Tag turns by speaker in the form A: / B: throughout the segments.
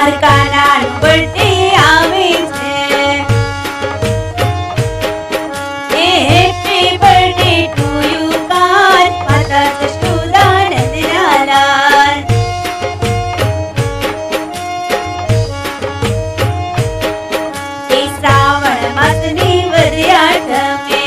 A: દ્વારકાના પટ્ટી આવે છે. એ હેપી બર્થડે ટુ યુ કાર માતા જશુદા નંદલાલ એ શ્રાવણ માસની વધ્યા તમે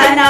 A: I know.